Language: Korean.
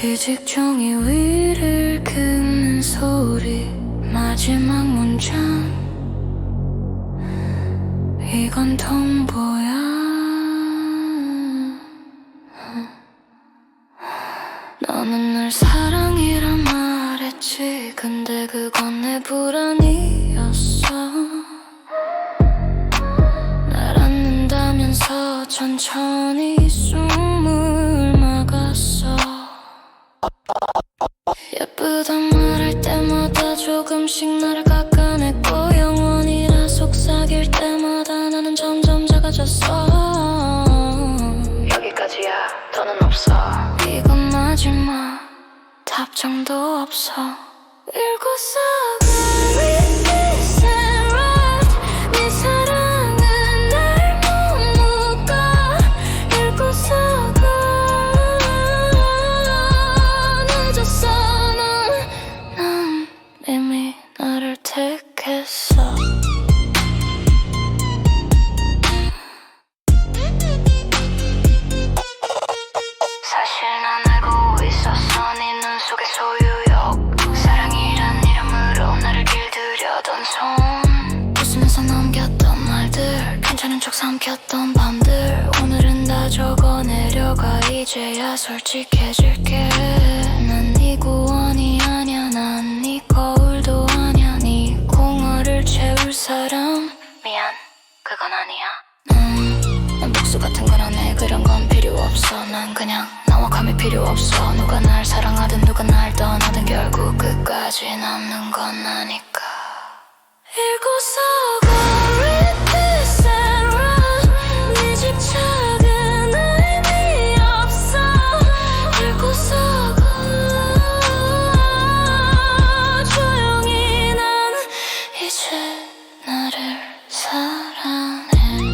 피직 종이 위를 긁는 소리. 마지막 문장. 이건 통보야. 너는 늘 사랑이란 말했지. 근데 그건 내 불안이었어. 날 안는다면서 천천히 숨 조금씩 나를 깎아냈고 영원이라 속삭일 때마다 나는 점점 작아졌어. 여기까지야. 더는 없어. 이건 마지막 답장도 없어. 읽었어 Read 사실 난 알고 있었어. 네 눈 속의 소유욕. 사랑이란 이름으로 나를 길들여던 손. 웃으면서 남겼던 말들 괜찮은 척 삼켰던 밤들. 오늘은 다 적어내려가. 이제야 솔직해질게 채울 사람? 미안 그건 아니야. 음, 난 복수 같은 건 안 해. 그런 건 필요 없어. 난 그냥 나와 감이 필요 없어. 누가 날 사랑하든 누가 날 떠나든 결국 끝까지 남는 건 나니까. 읽고서 거리 나를 사랑해.